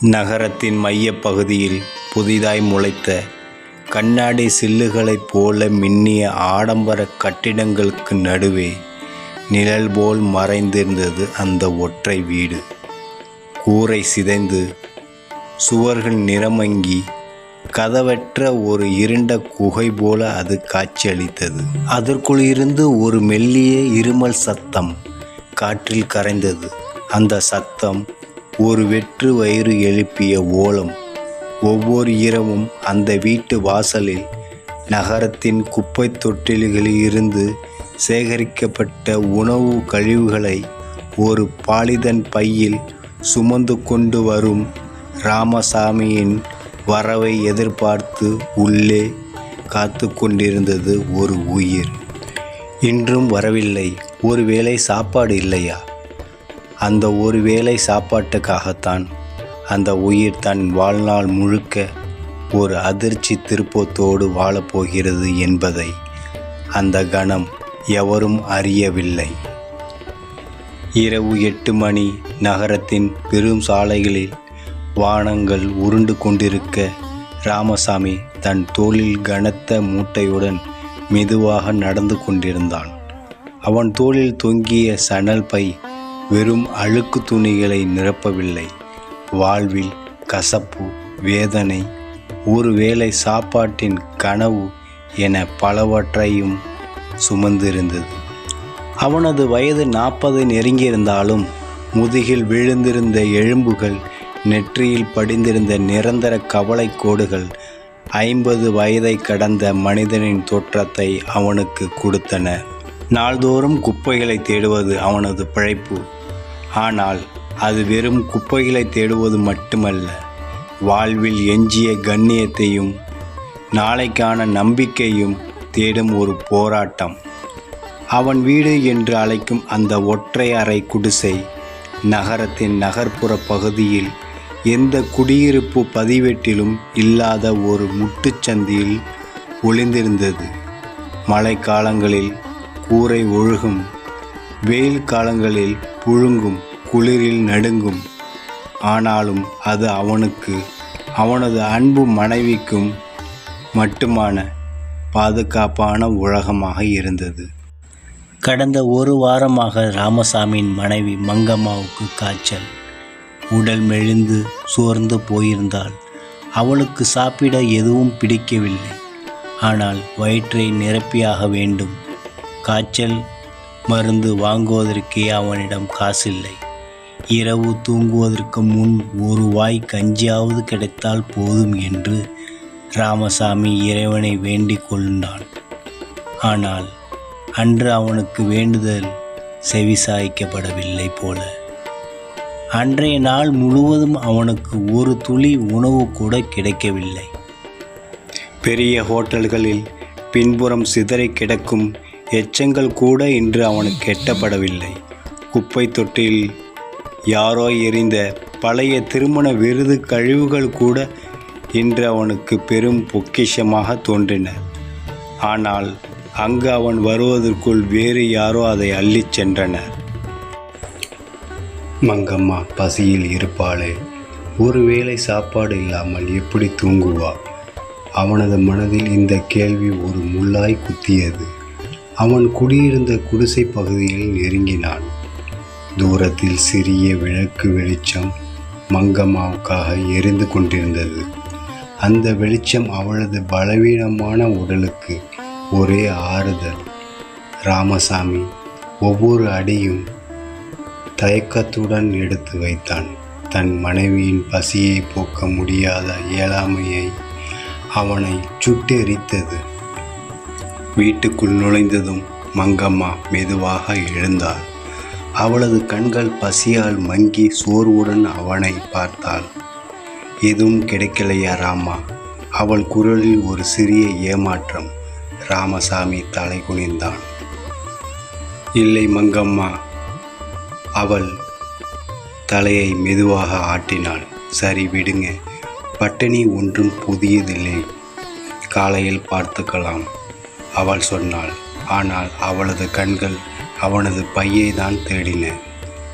நகரத்தின் மையப்பகுதியில் புதிதாய் முளைத்த கண்ணாடி சில்லுகளைப் போல மின்னிய ஆடம்பர கட்டிடங்களுக்கு நடுவே நிழல் போல் மறைந்திருந்தது அந்த ஒற்றை வீடு. கூரை சிதைந்து சுவர்கள் நிறமங்கி கதவற்ற ஒரு இருண்ட குகை போல அது காட்சியளித்தது. அதற்குள் இருந்து ஒரு மெல்லிய இருமல் சத்தம் காற்றில் கரைந்தது. அந்த சத்தம் ஒரு வெற்று வயிறு எழுப்பிய ஓலம். ஒவ்வொரு இரவும் அந்த வீட்டு வாசலில் நகரத்தின் குப்பை தொட்டில்களில் இருந்து சேகரிக்கப்பட்ட உணவு கழிவுகளை ஒரு பாலிதன் பையில் சுமந்து கொண்டு வரும் ராமசாமியின் வரவை எதிர்பார்த்து உள்ளே காத்து கொண்டிருந்தது ஒரு உயிர். இன்றும் வரவில்லை. ஒருவேளை சாப்பாடு இல்லையா? அந்த ஒரு வேளை சாப்பாட்டுக்காகத்தான் அந்த உயிர் தன் வாழ்நாள் முழுக்க ஒரு அதிர்ச்சி திருப்பத்தோடு வாழப்போகிறது என்பதை அந்த கணம் எவரும் அறியவில்லை. இரவு எட்டு மணி நகரத்தின் பெரும் சாலைகளில் வானங்கள் உருண்டு கொண்டிருக்க ராமசாமி தன் தோளில் கனத்த மூட்டையுடன் மெதுவாக நடந்து கொண்டிருந்தான். அவன் தோளில் தொங்கிய சணல் பை வெறும் அழுக்கு துணிகளை நிரப்பவில்லை. வாழ்வில் கசப்பு வேதனை ஒருவேளை சாப்பாட்டின் கனவு என பலவற்றையும் சுமந்திருந்தது. அவனது வயது நாற்பதை நெருங்கியிருந்தாலும் முதுகில் விழுந்திருந்த எலும்புகள் நெற்றியில் படிந்திருந்த நிரந்தர கவலை கோடுகள் ஐம்பது வயதை கடந்த மனிதனின் தோற்றத்தை அவனுக்கு கொடுத்தன. நாள்தோறும் குப்பைகளை தேடுவது அவனது பிழைப்பு. ஆனால் அது வெறும் குப்பைகளை தேடுவது மட்டுமல்ல. வாழ்வில் எஞ்சிய கண்ணியத்தையும் நாளைக்கான நம்பிக்கையும் தேடும் ஒரு போராட்டம். அவன் வீடு என்று அழைக்கும் அந்த ஒற்றை அறை குடிசை நகரத்தின் நகர்ப்புற பகுதியில் எந்த குடியிருப்பு பதிவேட்டிலும் இல்லாத ஒரு முட்டுச்சந்தியில் ஒளிந்திருந்தது. மழைக்காலங்களில் கூரை ஒழுகும் வெயில் காலங்களில் புழுங்கும் குளிரில் நடுங்கும். ஆனாலும் அது அவனுக்கு அவனது அன்பு மனைவிக்கும் மட்டுமான பாதுகாப்பான உலகமாக இருந்தது. கடந்த ஒரு வாரமாக ராமசாமியின் மனைவி மங்கம்மாவுக்கு காய்ச்சல். உடல் மெலிந்து சோர்ந்து போயிருந்தால் அவளுக்கு சாப்பிட எதுவும் பிடிக்கவில்லை. ஆனால் வயிற்றை நிரப்பியாக வேண்டும். காய்ச்சல் மருந்து வாங்குவதற்கே அவனிடம் காசில்லை. இரவு தூங்குவதற்கு முன் ஒரு வாய் கஞ்சியாவது கிடைத்தால் போதும் என்று ராமசாமி இறைவனை வேண்டிக் கொண்டான். ஆனால் அன்று அவனுக்கு வேண்டுதல் செவிசாய்க்கப்படவில்லை போல. அன்றைய நாள் முழுவதும் அவனுக்கு ஒரு துளி உணவு கூட கிடைக்கவில்லை. பெரிய ஹோட்டல்களில் பின்புறம் சிதறி கிடக்கும் எச்சங்கள் கூட இன்று அவனுக்கு எட்டப்படவில்லை. குப்பை தொட்டில் யாரோ எறிந்த பழைய திருமண விருது கழிவுகள் கூட இன்று அவனுக்கு பெரும் பொக்கிஷமாக தோன்றின. ஆனால் அங்கு அவன் வருவதற்குள் வேறு யாரோ அதை அள்ளிச் சென்றனர். மங்கம்மா பசியில் இருப்பாளே. ஒருவேளை சாப்பாடு இல்லாமல் எப்படி தூங்குவா? அவனது மனதில் இந்த கேள்வி ஒரு முள்ளாய் குத்தியது. அவன் குடியிருந்த குடிசை பகுதியில் நெருங்கினான். தூரத்தில் சிறிய விளக்கு வெளிச்சம் மங்கம்மாவுக்காக எரிந்து கொண்டிருந்தது. அந்த வெளிச்சம் அவளது பலவீனமான உடலுக்கு ஒரே ஆறுதல். ராமசாமி ஒவ்வொரு அடியும் தயக்கத்துடன் எடுத்து வைத்தான். தன் மனைவியின் பசியை போக்க முடியாத இயலாமையை அவனை சுட்டெரித்தது. வீட்டுக்குள் நுழைந்ததும் மங்கம்மா மெதுவாக எழுந்தாள். அவளது கண்கள் பசியால் மங்கி சோர்வுடன் அவனை பார்த்தாள். எதுவும் கிடைக்கலையா ராமா? அவள் குரலில் ஒரு சிறிய ஏமாற்றம். ராமசாமி தலை குனிந்தான். இல்லை மங்கம்மா. அவள் தலையை மெதுவாக ஆட்டினாள். சரி விடுங்க. பட்டினி ஒன்றும் புதியதில்லை. காலையில் பார்த்துக்கலாம். அவள் சொன்னாள். ஆனால் அவளது கண்கள் அவனது பையை தான் தேடின.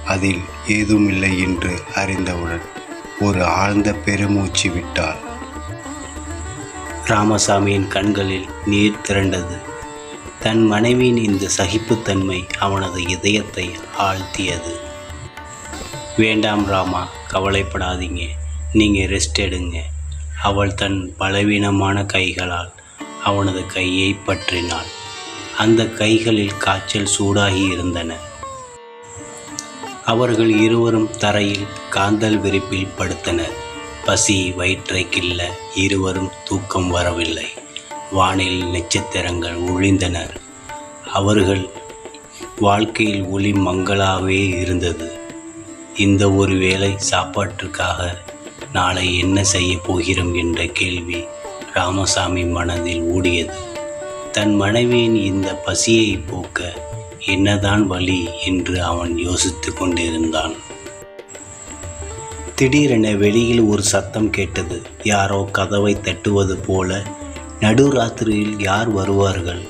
அதில் ஏதுமில்லை என்று அறிந்தவுடன் ஒரு ஆழ்ந்த பெருமூச்சு விட்டாள். ராமசாமியின் கண்களில் நீர் திரண்டது. தன் மனைவியின் இந்த சகிப்புத்தன்மை அவனது இதயத்தை ஆழ்த்தியது. வேண்டாம் ராமா கவலைப்படாதீங்க. நீங்கள் ரெஸ்ட் எடுங்க. அவள் தன் பலவீனமான கைகளால் அவனது கையை பற்றினாள். அந்த கைகளில் காய்ச்சல் சூடாகி இருந்தன. அவர்கள் இருவரும் தரையில் காந்தல் விரிப்பில் படுத்தனர். பசி வயிற்றை கிள்ள இருவரும் தூக்கம் வரவில்லை. வானில் நட்சத்திரங்கள் ஒழிந்தனர் அவர்கள் வாழ்க்கையில் ஒளி மங்களாகவே இருந்தது. இந்த ஒரு வேளை சாப்பாட்டுக்காக நாளை என்ன செய்ய போகிறோம் என்ற கேள்வி ராமசாமி மனதில் ஓடியது தன் மனைவியின் இந்த பசியை போக்க என்னதான் வழி என்று அவன் யோசித்து கொண்டிருந்தான். திடீரென வெளியில் ஒரு சத்தம் கேட்டது. யாரோ கதவை தட்டுவது போல நடுராத்திரியில் யார் வருவார்கள்?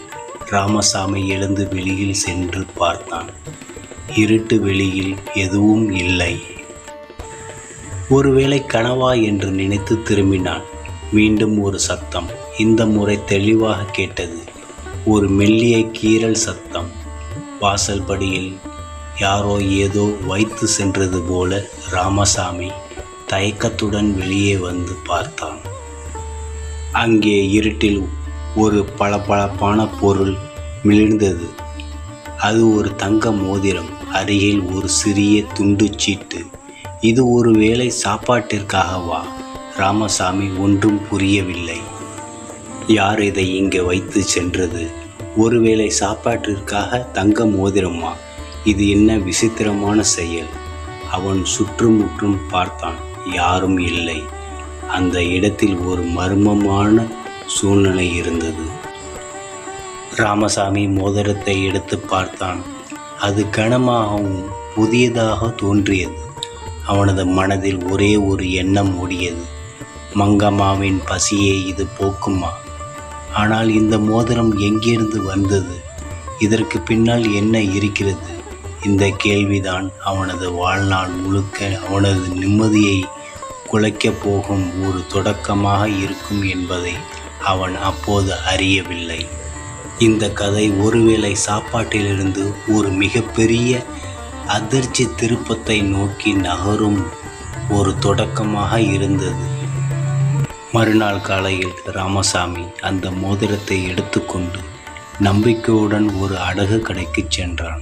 ராமசாமி எழுந்து வெளியில் சென்று பார்த்தான். இருட்டு வெளியில் எதுவும் இல்லை. ஒருவேளை கனவா என்று நினைத்து திரும்பினான். மீண்டும் ஒரு சத்தம். இந்த முறை தெளிவாக கேட்டது ஒரு மெல்லிய கீறல் சத்தம். வாசல் படியில் யாரோ ஏதோ வைத்து சென்றது போல ராமசாமி தயக்கத்துடன் வெளியே வந்து பார்த்தான். அங்கே இருட்டில் ஒரு பளபளப்பான பொருள் மிளிர்ந்தது. அது ஒரு தங்க மோதிரம் அருகில் ஒரு சிறிய துண்டு சீட்டு. இது ஒரு வேளை சாப்பாட்டிற்காகவா? ராமசாமி ஒன்றும் புரியவில்லை. யார் இதை இங்கே வைத்து சென்றது? ஒருவேளை சாப்பாட்டிற்காக தங்க மோதிரமா? இது என்ன விசித்திரமான செயல். அவன் சுற்றுமுற்றும் பார்த்தான். யாரும் இல்லை. அந்த இடத்தில் ஒரு மர்மமான சூழ்நிலை இருந்தது. ராமசாமி மோதிரத்தை எடுத்து பார்த்தான். அது கனமாகவும் புதியதாக தோன்றியது. அவனது மனதில் ஒரே ஒரு எண்ணம் ஓடியது. மங்கம்மாவின் பசியை இது போக்குமா ஆனால் இந்த மோதிரம் எங்கிருந்து வந்தது? இதற்கு பின்னால் என்ன இருக்கிறது? இந்த கேள்விதான் அவனது வாழ்நாள் முழுக்க அவனது நிம்மதியை குலைக்கப் போகும் ஒரு தொடக்கமாக இருக்கும் என்பதை அவன் அப்போது அறியவில்லை. இந்த கதை ஒருவேளை சாப்பாட்டிலிருந்து ஒரு மிகப்பெரிய அதிர்ச்சி திருப்பத்தை நோக்கி நகரும் ஒரு தொடக்கமாக இருந்தது. மறுநாள் காலையில் ராமசாமி அந்த மோதிரத்தை எடுத்துக்கொண்டு நம்பிக்கையுடன் ஒரு அடகு கடைக்கு சென்றான்.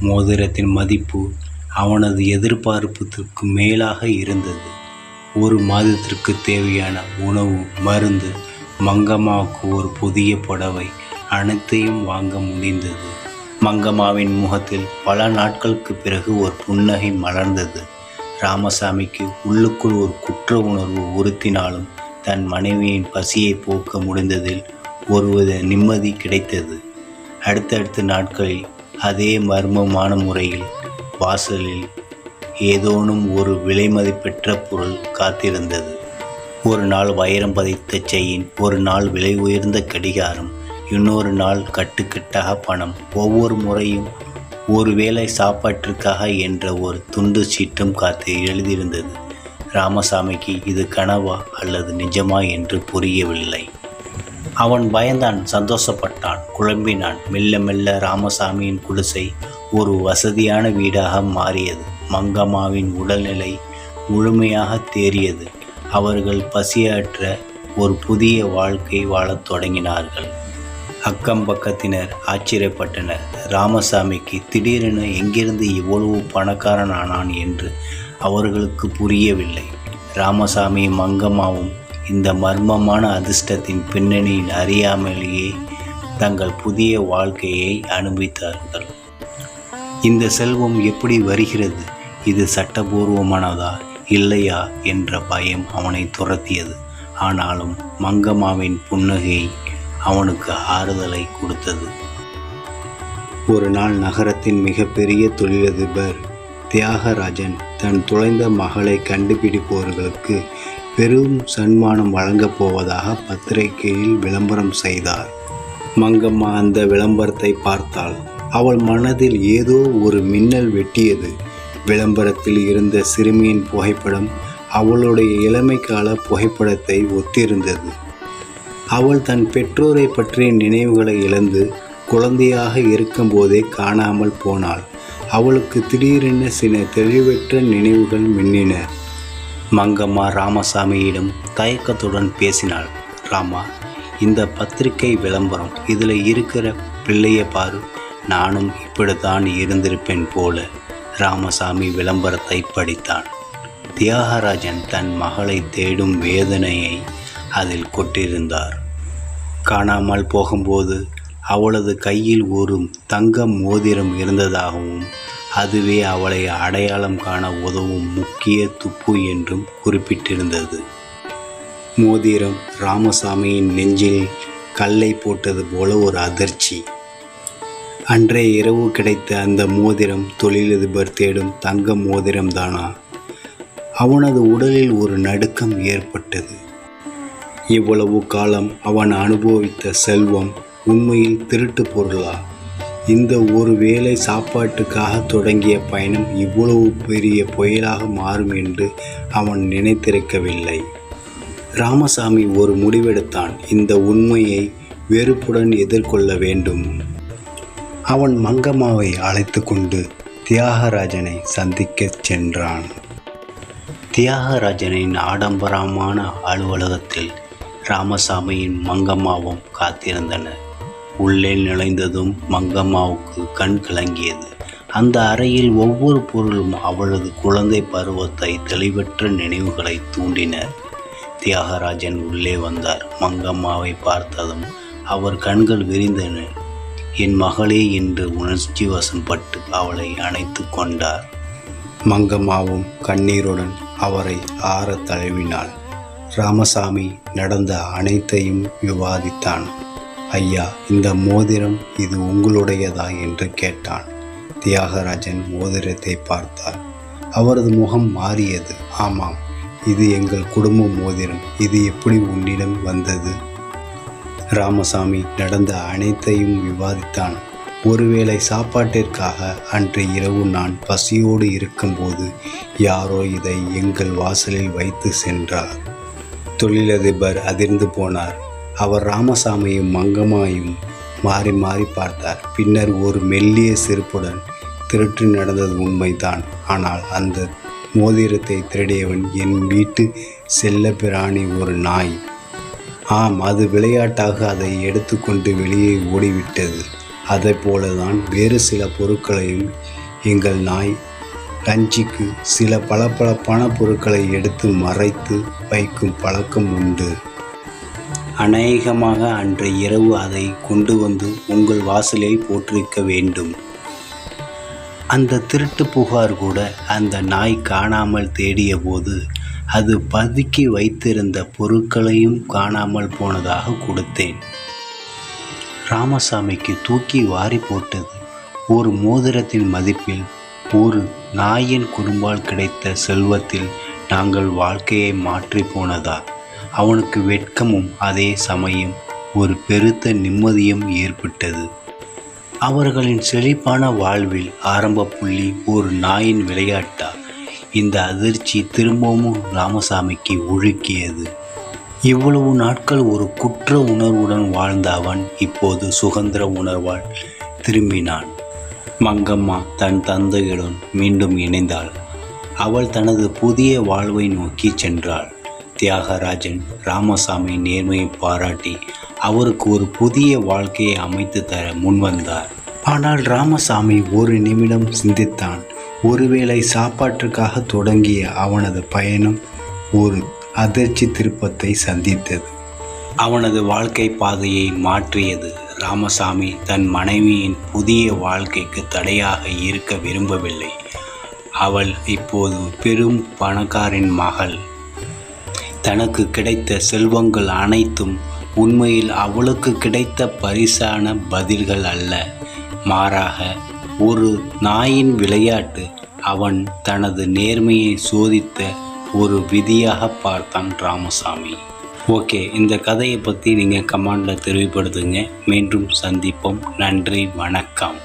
மோதிரத்தின் மதிப்பு அவனது எதிர்பார்ப்பதற்கு மேலாக இருந்தது. ஒரு மாதத்திற்கு தேவையான உணவு மருந்து மங்கம்மாவுக்கு ஒரு புதிய புடவை அனைத்தையும் வாங்க முடிந்தது. மங்கம்மாவின் முகத்தில் பல நாட்களுக்கு பிறகு ஒரு புன்னகை மலர்ந்தது. ராமசாமிக்கு உள்ளுக்குள் ஒரு குற்ற உணர்வு உறுத்தினாலும் தன் மனைவியின் பசியை போக்க முடிந்ததில் ஒருவித நிம்மதி கிடைத்தது. அடுத்தடுத்த நாட்களில் அதே மர்மமான முறையில் வாசலில் ஏதோனும் ஒரு விலைமதிப்பெற்ற பொருள் காத்திருந்தது. ஒரு நாள் வைரம் பதித்த செயின் ஒரு நாள் விலை உயர்ந்த கடிகாரம் இன்னொரு நாள் கட்டுக்கட்டாக பணம். ஒவ்வொரு முறையும் ஒருவேளை சாப்பாட்டிற்காக என்ற ஒரு துண்டு சீட்டும் காத்து எழுதியிருந்தது. ராமசாமிக்கு இது கனவா அல்லது நிஜமா என்று புரியவில்லை. அவன் பயந்தான் சந்தோஷப்பட்டான் குழம்பினான். மெல்ல மெல்ல ராமசாமியின் குடிசை ஒரு வசதியான வீடாக மாறியது. மங்கம்மாவின் உடல்நிலை முழுமையாக தேறியது. அவர்கள் பசியாற்ற ஒரு புதிய வாழ்க்கை வாழத் தொடங்கினார்கள். அக்கம் பக்கத்தினர் ஆச்சரியப்பட்டனர். ராமசாமிக்கு திடீரென எங்கிருந்து இவ்வளவு பணக்காரன் ஆனான் என்று அவர்களுக்கு புரியவில்லை. ராமசாமி மங்கம்மாவும் இந்த மர்மமான அதிர்ஷ்டத்தின் பின்னணியில் அறியாமலேயே தங்கள் புதிய வாழ்க்கையை அனுபவித்தார்கள். இந்த செல்வம் எப்படி வருகிறது? இது சட்டபூர்வமானதா? இல்லையா? என்ற பயம் அவனை துரத்தியது. ஆனாலும் மங்கம்மாவின் புன்னகை அவனுக்கு ஆறுதலை கொடுத்தது. ஒரு நாள் நகரத்தின் மிகப்பெரிய தொழிலதிபர் தியாகராஜன் தன் துளைந்த மகளை கண்டுபிடிப்பவர்களுக்கு பெரும் சன்மானம் வழங்கப் போவதாக பத்திரிகையில் விளம்பரம் செய்தார். மங்கம்மா அந்த விளம்பரத்தை பார்த்தாள். அவள் மனதில் ஏதோ ஒரு மின்னல் வெட்டியது. விளம்பரத்தில் இருந்த சிறுமியின் புகைப்படம் அவளுடைய இளமைக்கால புகைப்படத்தை ஒத்திருந்தது. அவள் தன் பெற்றோரை பற்றிய நினைவுகளை இழந்து குழந்தையாக இருக்கும்போதே காணாமல் போனாள். அவளுக்கு திடீரென சில தெளிவற்ற நினைவுகள் மின்னின. மங்கம்மா ராமசாமியிடம் தயக்கத்துடன் பேசினாள். ராமா இந்த பத்திரிகை விளம்பரம் இதில் இருக்கிற பிள்ளைய பாரு. நானும் இப்படித்தான் இருந்திருப்பேன் போல. ராமசாமி விளம்பரத்தை படித்தான். தியாகராஜன் தன் மகளை தேடும் வேதனையை அதில் கொட்டிருந்தார் காணாமல் போகும்போது அவளது கையில் ஒரு தங்க மோதிரம் இருந்ததாகவும் அதுவே அவளை அடையாளம் காண உதவும் முக்கிய துப்பு என்றும் குறிப்பிட்டிருந்தது. மோதிரம் ராமசாமியின் நெஞ்சில் கல்லை போட்டது போல ஒரு அதிர்ச்சி. அன்றைய இரவு கிடைத்த அந்த மோதிரம் தொழிலதிபர் தேடும் தங்க மோதிரம் தானா அவனது உடலில் ஒரு நடுக்கம் ஏற்பட்டது. இவ்வளவு காலம் அவன் அனுபவித்த செல்வம் உண்மையில் திருட்டு பொருளா? இந்த ஒரு வேளை சாப்பாட்டுக்காக தொடங்கிய பயணம் இவ்வளவு பெரிய புயலாக மாறும் என்று அவன் நினைத்திருக்கவில்லை. ராமசாமி ஒரு முடிவெடுத்தான். இந்த உண்மையை வெறுப்புடன் எதிர்கொள்ள வேண்டும். அவன் மங்கம்மாவை அழைத்து கொண்டு தியாகராஜனை சந்திக்கச் சென்றான். தியாகராஜனின் ஆடம்பரமான அலுவலகத்தில் ராமசாமியின் மங்கம்மாவும் காத்திருந்தனர். உள்ளே நுழைந்ததும் மங்கம்மாவுக்கு கண் கலங்கியது அந்த அறையில் ஒவ்வொரு பொருளும் அவளது குழந்தை பருவத்தை தெளிவற்ற நினைவுகளை தூண்டினர். தியாகராஜன் உள்ளே வந்தார். மங்கம்மாவை பார்த்ததும் அவர் கண்கள் விரிந்தன. என் மகளே என்று உணர்ச்சி வசம்பட்டு அவளை அணைத்து கொண்டார். மங்கம்மாவும் கண்ணீருடன் அவரை ஆற தழுவினாள். ராமசாமி நடந்த அனைத்தையும் விவாதித்தான். ஐயா இந்த மோதிரம் இது உங்களுடையதா என்று கேட்டான் தியாகராஜன் மோதிரத்தை பார்த்தார். அவரது முகம் மாறியது. ஆமாம் இது எங்கள் குடும்ப மோதிரம். இது எப்படி உன்னிடம் வந்தது? ராமசாமி நடந்த அனைத்தையும் விவாதித்தான். ஒருவேளை சாப்பாட்டிற்காக அன்று இரவு நான் பசியோடு இருக்கும்போது யாரோ இதை எங்கள் வாசலில் வைத்து சென்றார். தொழிலதிபர் அதிர்ந்து போனார். அவர் ராமசாமியும் மங்கம்மாயும் மாறி மாறி பார்த்தார். பின்னர் ஒரு மெல்லிய செருப்புடன் திருட்டு நடந்தது உண்மைதான். ஆனால் அந்த மோதிரத்தை திருடியவன் என் வீட்டு செல்ல பிராணி ஒரு நாய். ஆம் அது விளையாட்டாக அதை எடுத்துக்கொண்டு வெளியே ஓடிவிட்டது. அதை போலதான் வேறு சில பொருட்களையும் எங்கள் நாய் லஞ்சுக்கு சில பளபளப்பான பொருட்களை எடுத்து மறைத்து வைக்கும் பழக்கம் உண்டு. அநேகமாக அன்று இரவு அதை கொண்டு வந்து உங்கள் வாசலில் போட்டிருக்க வேண்டும். அந்த திருட்டு புகார் கூட அந்த நாய் காணாமல் தேடிய போது அது பதுக்கி வைத்திருந்த பொருட்களையும் காணாமல் போனதாக கொடுத்தேன். ராமசாமிக்கு தூக்கி வாரி போட்டது ஒரு மோதிரத்தின் மதிப்பில் ஒரு நாயின் குறும்பால் கிடைத்த செல்வத்தில் நாங்கள் வாழ்க்கையை மாற்றி போனதா? அவனுக்கு வெட்கமும் அதே சமயம் ஒரு பெருத்த நிம்மதியும் ஏற்பட்டது. அவர்களின் செழிப்பான வாழ்வில் ஆரம்ப புள்ளி ஒரு நாயின் விளையாட்டா இந்த அதிர்ச்சி திரும்பவும் ராமசாமிக்கு ஒழுக்கியது. இவ்வளவு நாட்கள் ஒரு குற்ற உணர்வுடன் வாழ்ந்த அவன் இப்போது சுதந்திர உணர்வால் திரும்பினான். மங்கம்மா தன் தந்தையுடன் மீண்டும் இணைந்தாள். அவள் தனது புதிய வாழ்வை நோக்கி சென்றாள். தியாகராஜன் ராமசாமி நேர்மையை பாராட்டி அவருக்கு ஒரு புதிய வாழ்க்கையை அமைத்து தர முன்வந்தார். ஆனால் ராமசாமி ஒரு நிமிடம் சிந்தித்தான். ஒருவேளை சாப்பாட்டுக்காக தொடங்கிய அவனது பயணம் ஒரு அதிர்ச்சி திருப்பத்தை சந்தித்தது. அவனது வாழ்க்கை பாதையை மாற்றியது. ராமசாமி தன் மனைவியின் புதிய வாழ்க்கைக்கு தடையாக இருக்க விரும்பவில்லை. அவள் இப்போது பெரும் பணக்காரின் மகள். தனக்கு கிடைத்த செல்வங்கள் அனைத்தும் உண்மையில் அவளுக்கு கிடைத்த பரிசான பதில்கள் அல்ல. மாறாக ஒரு நாயின் விளையாட்டு அவன் தனது நேர்மையை சோதித்த ஒரு விதியாக பார்த்தான் ராமசாமி. ஓகே இந்த கதையை பற்றி நீங்கள் கமெண்டில் தெரிவிப்படுத்துங்க மீண்டும் சந்திப்போம். நன்றி வணக்கம்.